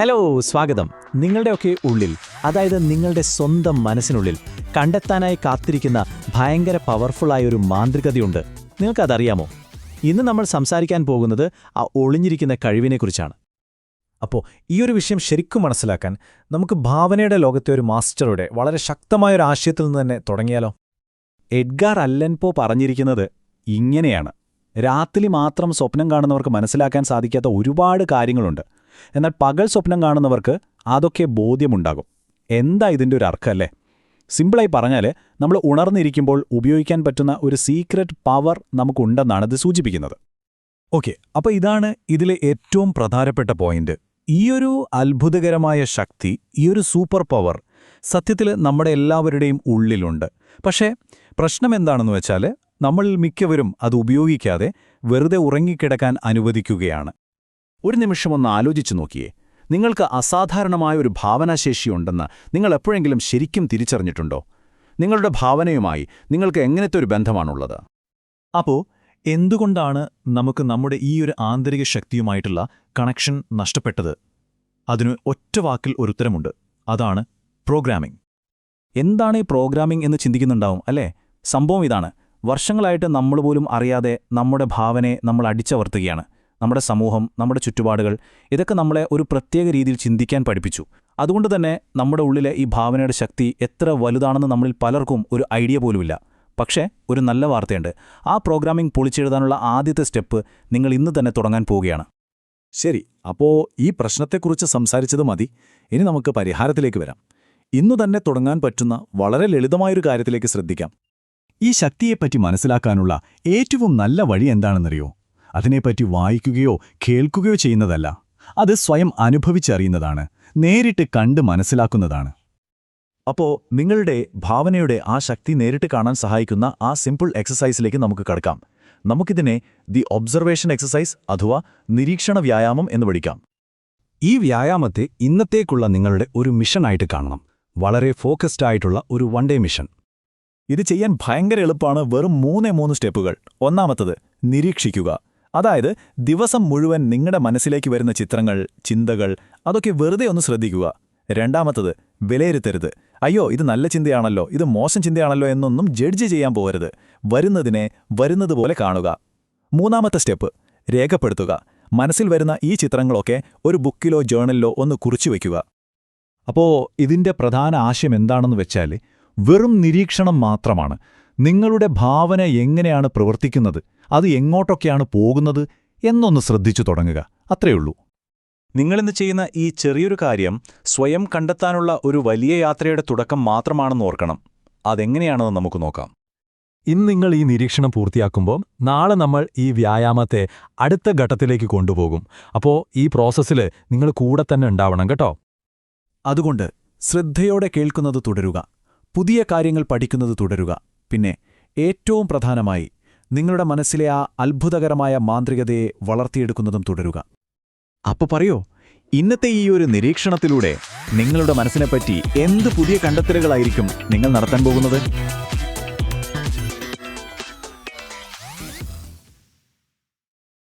Hello സ്വാഗതം. നിങ്ങളുടെയൊക്കെ ഉള്ളിൽ അതായത് നിങ്ങളുടെ സ്വന്തം മനസ്സിനുള്ളിൽ കണ്ടെത്താനായി കാത്തിരിക്കുന്ന ഭയങ്കര പവർഫുള്ളായ ഒരു മാന്ത്രികതയുണ്ട്. നിങ്ങൾക്കതറിയാമോ? ഇന്ന് നമ്മൾ സംസാരിക്കാൻ പോകുന്നത് ആ ഒളിഞ്ഞിരിക്കുന്ന കഴിവിനെക്കുറിച്ചാണ്. അപ്പോൾ ഈ ഒരു വിഷയം ശരിക്കും മനസ്സിലാക്കാൻ നമുക്ക് ഭാവനയുടെ ലോകത്തെ ഒരു മാസ്റ്ററുടെ വളരെ ശക്തമായ ഒരു ആശയത്തിൽ നിന്ന് തന്നെ തുടങ്ങിയാലോ? എഡ്ഗാർ അല്ലൻപോ പറഞ്ഞിരിക്കുന്നത് ഇങ്ങനെയാണ്. രാത്രി മാത്രം സ്വപ്നം കാണുന്നവർക്ക് മനസ്സിലാക്കാൻ സാധിക്കാത്ത ഒരുപാട് കാര്യങ്ങളുണ്ട്. എന്നാൽ പകൽ സ്വപ്നം കാണുന്നവർക്ക് അതൊക്കെ ബോധ്യമുണ്ടാകും. എന്താ ഇതിന്റെ ഒരു അർത്ഥമല്ലേ സിമ്പിളായി പറഞ്ഞാൽ നമ്മൾ ഉണർന്നിരിക്കുമ്പോൾ ഉപയോഗിക്കാൻ പറ്റുന്ന ഒരു സീക്രട്ട് പവർ നമുക്കുണ്ടെന്നാണ് ഇത് സൂചിപ്പിക്കുന്നത്. ഓക്കെ അപ്പോൾ ഇതാണ് ഇതിലെ ഏറ്റവും പ്രധാനപ്പെട്ട പോയിന്റ്. ഈയൊരു അത്ഭുതകരമായ ശക്തി ഈയൊരു സൂപ്പർ പവർ സത്യത്തിൽ നമ്മുടെ എല്ലാവരുടെയും ഉള്ളിലുണ്ട്. പക്ഷേ പ്രശ്നം എന്താണെന്ന് വെച്ചാൽ നമ്മൾ മിക്കവരും അത് ഉപയോഗിക്കാതെ വെറുതെ ഉറങ്ങിക്കിടക്കാൻ അനുവദിക്കുകയാണ്. ഒരു നിമിഷം ഒന്ന് ആലോചിച്ചു നോക്കിയേ. നിങ്ങൾക്ക് അസാധാരണമായ ഒരു ഭാവനാശേഷിയുണ്ടെന്ന് നിങ്ങൾ എപ്പോഴെങ്കിലും ശരിക്കും തിരിച്ചറിഞ്ഞിട്ടുണ്ടോ? നിങ്ങളുടെ ഭാവനയുമായി നിങ്ങൾക്ക് എങ്ങനത്തെ ഒരു ബന്ധമാണുള്ളത്? അപ്പോ എന്തുകൊണ്ടാണ് നമുക്ക് നമ്മുടെ ഈ ഒരു ആന്തരിക ശക്തിയുമായിട്ടുള്ള കണക്ഷൻ നഷ്ടപ്പെട്ടത്? അതിന് ഒറ്റ വാക്കിൽ ഒരു ഉത്തരമുണ്ട്. അതാണ് പ്രോഗ്രാമിംഗ് എന്താണ് ഈ പ്രോഗ്രാമിംഗ് എന്ന് ചിന്തിക്കുന്നുണ്ടാവും അല്ലേ? സംഭവം ഇതാണ്. വർഷങ്ങളായിട്ട് നമ്മൾ പോലും അറിയാതെ നമ്മുടെ ഭാവനയെ നമ്മൾ അടിച്ചവർത്തുകയാണ് നമ്മുടെ സമൂഹം നമ്മുടെ ചുറ്റുപാടുകൾ ഇതൊക്കെ നമ്മളെ ഒരു പ്രത്യേക രീതിയിൽ ചിന്തിക്കാൻ പഠിപ്പിച്ചു. അതുകൊണ്ട് തന്നെ നമ്മുടെ ഉള്ളിലെ ഈ ഭാവനയുടെ ശക്തി എത്ര വലുതാണെന്ന് നമ്മളിൽ പലർക്കും ഒരു ഐഡിയ പോലുമില്ല. പക്ഷേ ഒരു നല്ല വാർത്തയുണ്ട്. ആ പ്രോഗ്രാമിംഗ് പൊളിച്ചെഴുതാനുള്ള ആദ്യത്തെ സ്റ്റെപ്പ് നിങ്ങൾ ഇന്ന് തന്നെ തുടങ്ങാൻ പോവുകയാണ്. ശരി അപ്പോൾ ഈ പ്രശ്നത്തെക്കുറിച്ച് സംസാരിച്ചത് മതി. ഇനി നമുക്ക് പരിഹാരത്തിലേക്ക് വരാം. ഇന്നു തന്നെ തുടങ്ങാൻ പറ്റുന്ന വളരെ ലളിതമായൊരു കാര്യത്തിലേക്ക് ശ്രദ്ധിക്കാം. ഈ ശക്തിയെപ്പറ്റി മനസ്സിലാക്കാനുള്ള ഏറ്റവും നല്ല വഴി എന്താണെന്നറിയോ? അതിനെപ്പറ്റി വായിക്കുകയോ കേൾക്കുകയോ ചെയ്യുന്നതല്ല. അത് സ്വയം അനുഭവിച്ചറിയുന്നതാണ്. നേരിട്ട് കണ്ട് മനസ്സിലാക്കുന്നതാണ്. അപ്പോ നിങ്ങളുടെ ഭാവനയുടെ ആ ശക്തി നേരിട്ട് കാണാൻ സഹായിക്കുന്ന ആ സിമ്പിൾ എക്സസൈസിലേക്ക് നമുക്ക് കടക്കാം. നമുക്കിതിനെ ദി ഒബ്സർവേഷൻ എക്സസൈസ് അഥവാ നിരീക്ഷണ വ്യായാമം എന്ന് വിളിക്കാം. ഈ വ്യായാമത്തെ ഇന്നത്തേക്കുള്ള നിങ്ങളുടെ ഒരു മിഷനായിട്ട് കാണണം. വളരെ ഫോക്കസ്ഡ് ആയിട്ടുള്ള ഒരു വൺ ഡേ മിഷൻ ഇത് ചെയ്യാൻ ഭയങ്കര എളുപ്പമാണ്. വെറും മൂന്നേ മൂന്ന് സ്റ്റെപ്പുകൾ. ഒന്നാമത്തത് നിരീക്ഷിക്കുക. അതായത് ദിവസം മുഴുവൻ നിങ്ങളുടെ മനസ്സിലേക്ക് വരുന്ന ചിത്രങ്ങൾ ചിന്തകൾ അതൊക്കെ വെറുതെ ഒന്ന് ശ്രദ്ധിക്കുക. രണ്ടാമത്തത് വിലയിരുത്തരുത്. അയ്യോ ഇത് നല്ല ചിന്തയാണല്ലോ ഇത് മോശം ചിന്തയാണല്ലോ എന്നൊന്നും ജഡ്ജ് ചെയ്യാൻ പോകരുത്. വരുന്നതിനെ വരുന്നതുപോലെ കാണുക. മൂന്നാമത്തെ സ്റ്റെപ്പ് രേഖപ്പെടുത്തുക. മനസ്സിൽ വരുന്ന ഈ ചിത്രങ്ങളൊക്കെ ഒരു ബുക്കിലോ ജേണലിലോ ഒന്ന് കുറിച്ചു വയ്ക്കുക അപ്പോൾ ഇതിന്റെ പ്രധാന ആശയം എന്താണെന്ന് വെച്ചാൽ വെറും നിരീക്ഷണം മാത്രമാണ്. നിങ്ങളുടെ ഭാവന എങ്ങനെയാണ് പ്രവർത്തിക്കുന്നത്? അത് എങ്ങോട്ടൊക്കെയാണ് പോകുന്നത്? എന്നൊന്ന് ശ്രദ്ധിച്ചു തുടങ്ങുക. അത്രയുള്ളൂ നിങ്ങളിന്ന് ചെയ്യുന്ന ഈ ചെറിയൊരു കാര്യം സ്വയം കണ്ടെത്താനുള്ള ഒരു വലിയ യാത്രയുടെ തുടക്കം മാത്രമാണെന്ന് ഓർക്കണം. അതെങ്ങനെയാണെന്ന് നമുക്ക് നോക്കാം. ഇന്ന് നിങ്ങൾ ഈ നിരീക്ഷണം പൂർത്തിയാക്കുമ്പോൾ നാളെ നമ്മൾ ഈ വ്യായാമത്തെ അടുത്ത ഘട്ടത്തിലേക്ക് കൊണ്ടുപോകും. അപ്പോൾ ഈ പ്രോസസ്സിൽ നിങ്ങൾ കൂടെ തന്നെ ഉണ്ടാവണം കേട്ടോ. അതുകൊണ്ട് ശ്രദ്ധയോടെ കേൾക്കുന്നത് തുടരുക. പുതിയ കാര്യങ്ങൾ പഠിക്കുന്നത് തുടരുക. പിന്നെ ഏറ്റവും പ്രധാനമായി നിങ്ങളുടെ മനസ്സിലെ ആ അത്ഭുതകരമായ മാന്ത്രികതയെ വളർത്തിയെടുക്കുന്നതും തുടരുക. അപ്പൊ പറയോ ഇന്നത്തെ ഈ ഒരു നിരീക്ഷണത്തിലൂടെ നിങ്ങളുടെ മനസ്സിനെപ്പറ്റി എന്ത് പുതിയ കണ്ടെത്തലുകളായിരിക്കും നിങ്ങൾ നടത്താൻ പോകുന്നത്?